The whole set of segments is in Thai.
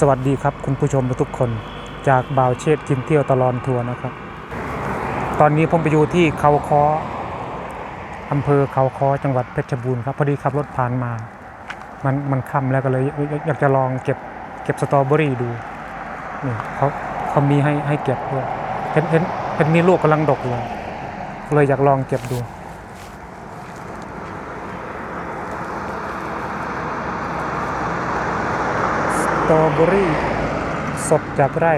สวัสดีครับคุณผู้ชมทุกคนจากบ่าวเชษกินเที่ยวตลอดทัวร์นะครับ ตอนนี้ผมไปอยู่ที่เขาคออำเภอเขาคอจังหวัดเพชรบูรณ์ครับพอดีขับรถผ่านมา มันมันค่ำแล้วก็เลยอยากจะลองเก็บเก็บสตรอเบอรี่ดูนี่เขาเขามีให้ให้เก็บด้วยเห็นเห็นเห็นมีลูกกำลังดกเลยเลยอยากลองเก็บดู ส ตรอเบอรี่ สดจากไร่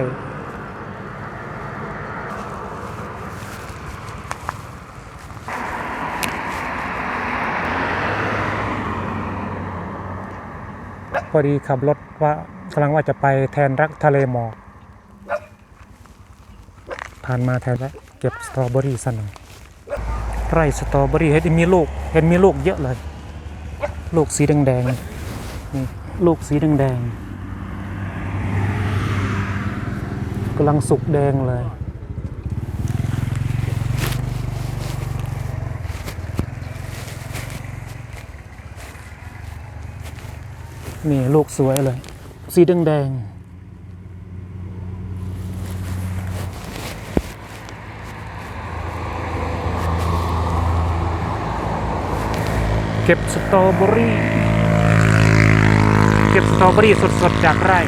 พอดีขับรถว่ากำลังว่าจะไปแทนรักทะเลหมอก ผ่านมาแทนแล้วเก็บสตรอเบอรี่สักหน่อยไร่สตรอเบอรี่เห็นมีลูก เห็นมีลูกเยอะเลย ลูกสีแดงๆนี่ลูกสีแดงๆกำลังสุกแดงเลย นี่ลูกสวยเลย สีแดงแดงเก็บสตรอเบอรี่ เก็บสตรอเบอรี่สดๆ จากไร่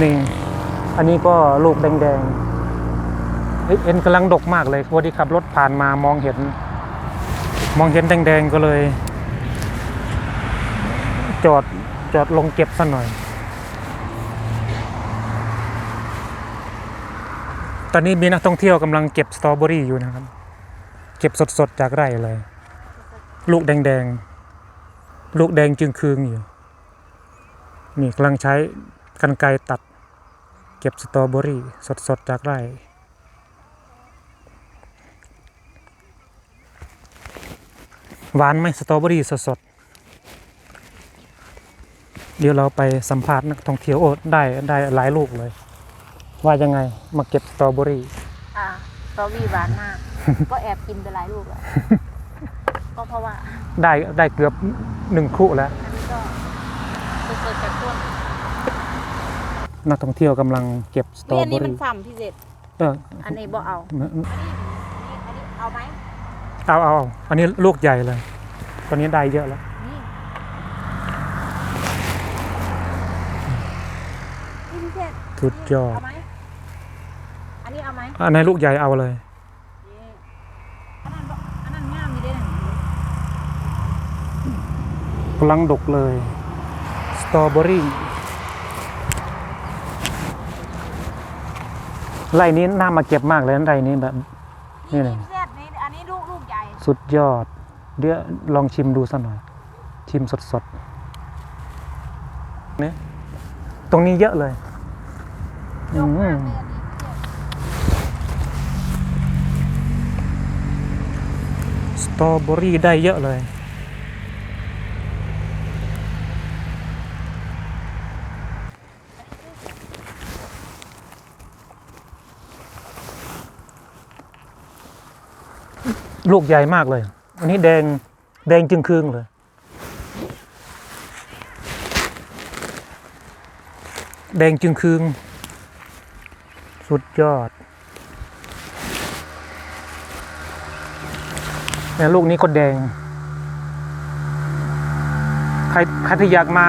นี่อันนี้ก็ลูกแดงๆเฮ้ยเอ็นกำลังดกมากเลยพอดีขับรถผ่านมามองเห็น มองเห็นแดงๆก็เลย จอดจอดลงเก็บซะหน่อย ตอนนี้มีนักท่องเที่ยวกำลังเก็บสตรอเบอรี่อยู่นะครับ เก็บสดๆจากไร่เลย ลูกแดงๆ ลูกแดงจึงคืงอยู่ นี่กำลังใช้ กันไกรตัด เก็บสตรอเบอรี่สดๆจากไร่หวานไหมสตรอเบอรี่สดๆ เดี๋ยวเราไปสัมภาษณ์นักท่องเที่ยวโอ้ได้ได้หลายลูกเลย ว่ายังไงมาเก็บสตรอเบอรี่อ่าสตรอเบอรี่หวานมาก ก็แอบกินไปหลายลูกแล้วก็เพราะว่า ได้ได้เกือบหนึ่งคู่แล้ว อันนี้ก็สดๆจากต้น นักท่องเที่ยวกำลังเก็บสตรอนี่อันเบอนี้มันรี่ซ้ำพิเศษเอออันนี้บ่เอาอันนี้อันนี้เอาไหมเอาเอาเอาอันนี้ลูกใหญ่เลย ตอนนี้ได้เยอะแล้ว นี่นี่พิเศษสุดยอด เอาไหมอันนี้เอาไหมอันไหนลูกใหญ่เอาเลย นี่อันนั้นบ่อันนั้นงามอยู่เด้นะกำลังดกเลย สตรอเบอรี่ ไร่นี้น่ามาเก็บมากเลยนะไร่นี้แบบ นี่นี่เลยพิเศษนี่อันนี้ลูกลูกใหญ่สุดยอด เดี๋ยวลองชิมดูสักหน่อย ชิมสดๆเนี่ยตรงนี้เยอะเลยดกมากอืมเลยอันนี้พิเศษสตรอเบอรี่ได้เยอะเลย ลูกใหญ่มากเลย อันนี้แดงแดงจึงคืงเลย แดงจึงคืงสุดยอดเนี่ยลูกนี้ก็แดง ใครใครที่อยากมา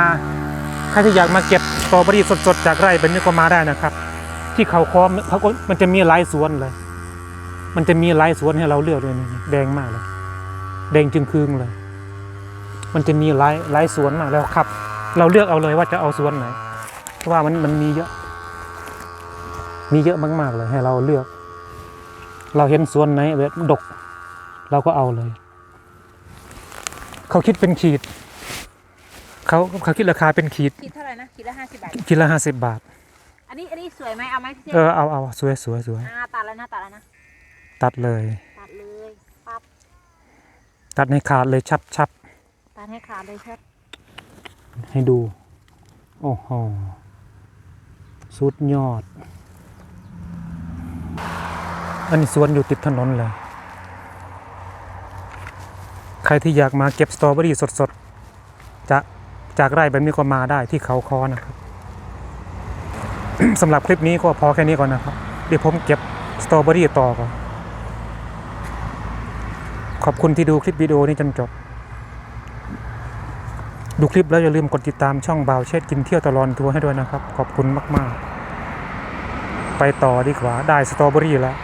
ใครที่อยากมาเก็บสตรอเบอรี่สดๆ จากไร่แบบนี้ก็มาได้นะครับ ที่เขาคอมเขาก็มันจะมีหลายสวนเลย มันจะมีหลายสวนให้เราเลือกเลยนี่แดงมากเลย แดงจึงคืงเลย มันจะมีหลายหลายสวนมากแล้วครับ เราเลือกเอาเลยว่าจะเอาสวนไหน เพราะว่ามันมันมีเยอะ มีเยอะมากๆเลยให้เราเลือก เราเห็นสวนไหนแบบดก เราก็เอาเลย เขาคิดเป็นขีด เขาเขาคิดราคาเป็นขีด คิดเท่าไหร่นะคิดละห้าสิบบาท ขีดละห้าสิบบาท อันนี้อันนี้สวยไหมเอาไหมพี่เจเออเอาเอาสวยสวยสวย อ่าตัดแล้วนะตัดแล้วนะ ตัดเลย ตัดเลยปั๊บตัดให้ขาดเลยชับชับตัดให้ขาดเลยครับให้ดู โอ้โหสุดยอด อันนี้สวนอยู่ติดถนนเลย ใครที่อยากมาเก็บสตรอเบอรี่สดๆจะจากไร่แบบนี้ก็มาได้ที่เขาคอนะครับสำหรับคลิปนี้ก็พอแค่นี้ก่อนนะครับ เดี๋ยวผมเก็บสตรอเบอรี่ต่อก่อน ขอบคุณที่ดูคลิปวิดีโอนี้จนจบ ดูคลิปแล้วอย่าลืมกดติดตามช่องบ่าวเช็ดกินเที่ยวตลอดทัวร์ให้ด้วยนะครับ ขอบคุณมาก ๆ ไปต่อดีกว่าได้สตรอเบอรี่แล้ว